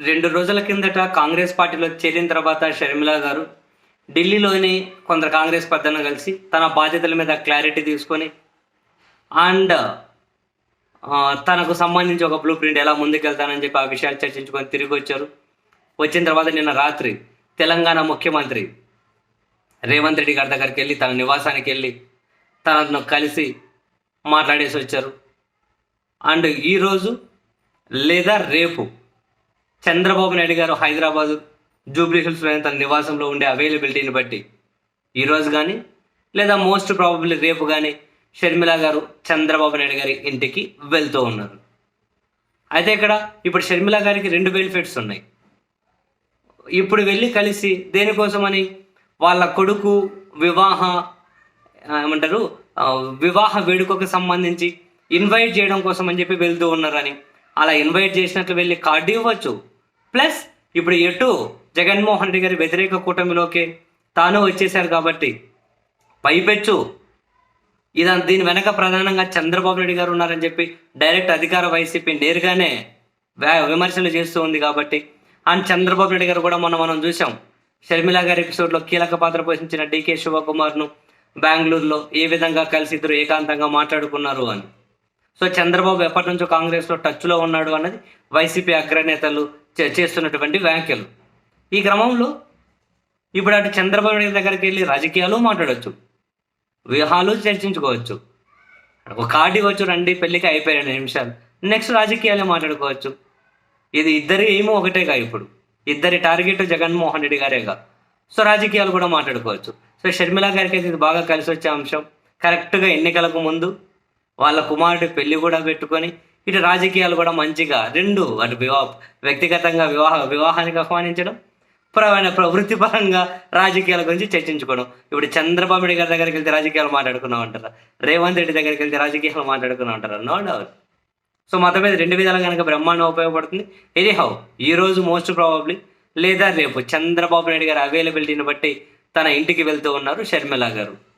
రెండు రోజుల కిందట కాంగ్రెస్ పార్టీలో చేరిన తర్వాత షర్మిల గారు ఢిల్లీలోని కొందరు కాంగ్రెస్ పెద్దలను కలిసి తన బాధ్యతల మీద క్లారిటీ తీసుకొని అండ్ తనకు సంబంధించి ఒక బ్లూ ప్రింట్ ఎలా ముందుకెళ్తానని చెప్పి ఆ విషయాలు చర్చించుకొని తిరిగి వచ్చారు. వచ్చిన తర్వాత నిన్న రాత్రి తెలంగాణ ముఖ్యమంత్రి రేవంత్ రెడ్డి గారి దగ్గరికి వెళ్ళి తన నివాసానికి వెళ్ళి తనను కలిసి మాట్లాడేసి వచ్చారు. అండ్ ఈరోజు లేదా రేపు చంద్రబాబు నాయుడు గారు హైదరాబాదు జూబ్లీ హిల్స్లోని తన నివాసంలో ఉండే అవైలబిలిటీని బట్టి ఈరోజు కానీ లేదా మోస్ట్ ప్రాబబ్లీ రేపు కానీ షర్మిల గారు చంద్రబాబు నాయుడు గారి ఇంటికి వెళ్తూ ఉన్నారు. అయితే ఇక్కడ ఇప్పుడు షర్మిల గారికి రెండు బెనిఫిట్స్ ఉన్నాయి. ఇప్పుడు వెళ్ళి కలిసి దేనికోసమని? వాళ్ళ కొడుకు వివాహ ఏమంటారు? వివాహ వేడుకకు సంబంధించి ఇన్వైట్ చేయడం కోసం అని చెప్పి వెళ్తూ ఉన్నారని. అలా ఇన్వైట్ చేసినట్లు వెళ్ళి కార్డు ఇవ్వచ్చు. ప్లస్ ఇప్పుడు ఎటు జగన్మోహన్ రెడ్డి గారి వ్యతిరేక కూటమిలోకి తాను వచ్చేశారు కాబట్టి పైపెచ్చు. ఇదా దీని వెనక ప్రధానంగా చంద్రబాబు నాయుడు గారు ఉన్నారని చెప్పి డైరెక్ట్ అధికార వైసీపీ నేరుగానే విమర్శలు చేస్తూ ఉంది కాబట్టి. అండ్ చంద్రబాబు నాయుడు గారు కూడా మొన్న మనం చూసాం షర్మిల గారి ఎపిసోడ్లో కీలక పాత్ర పోషించిన డీకే శివకుమార్ను బెంగళూరులో ఏ విధంగా కలిసి ఇద్దరు ఏకాంతంగా మాట్లాడుకున్నారు అని. సో చంద్రబాబు ఎప్పటి నుంచో కాంగ్రెస్లో టచ్లో ఉన్నాడు అన్నది వైసీపీ అగ్రనేతలు చేస్తున్నటువంటి వ్యాఖ్యలు. ఈ క్రమంలో ఇప్పుడు అటు చంద్రబాబు నాయుడు దగ్గరికి వెళ్ళి రాజకీయాలు మాట్లాడవచ్చు వ్యూహాలు చర్చించుకోవచ్చు. ఒక కార్డు ఇవ్వచ్చు రండి పెళ్ళికి అయిపోయి రెండు నిమిషాలు. నెక్స్ట్ రాజకీయాలే మాట్లాడుకోవచ్చు. ఇది ఇద్దరి ఏమో ఒకటేగా ఇప్పుడు. ఇద్దరి టార్గెట్ జగన్మోహన్ రెడ్డి గారేగా సో రాజకీయాలు కూడా మాట్లాడుకోవచ్చు. సో షర్మిల గారికి అయితే ఇది బాగా కలిసి వచ్చే అంశం. కరెక్ట్గా ఎన్నికలకు ముందు వాళ్ళ కుమారుడి పెళ్ళి కూడా పెట్టుకొని ఇటు రాజకీయాలు కూడా మంచిగా రెండు అటు వివాహ వ్యక్తిగతంగా వివాహ వివాహానికి ఆహ్వానించడం ప్రవణ వృత్తిపరంగా రాజకీయాల గురించి చర్చించుకోవడం. ఇప్పుడు చంద్రబాబు నాయుడు గారి దగ్గరికి వెళ్తే రాజకీయాలు మాట్లాడుకున్నాం అంటారా? రేవంత్ రెడ్డి దగ్గరికి వెళ్తే రాజకీయాలు మాట్లాడుకున్నాం అంటారా? No doubt. సో మతం మీద రెండు విధాలుగా కనుక బ్రహ్మాండం ఉపయోగపడుతుంది. ఎనీ హౌ ఈ రోజు మోస్ట్ ప్రాబబ్లీ లేదా రేపు చంద్రబాబు నాయుడు గారి అవైలబిలిటీని బట్టి తన ఇంటికి వెళ్తూ ఉన్నారు షర్మిల గారు.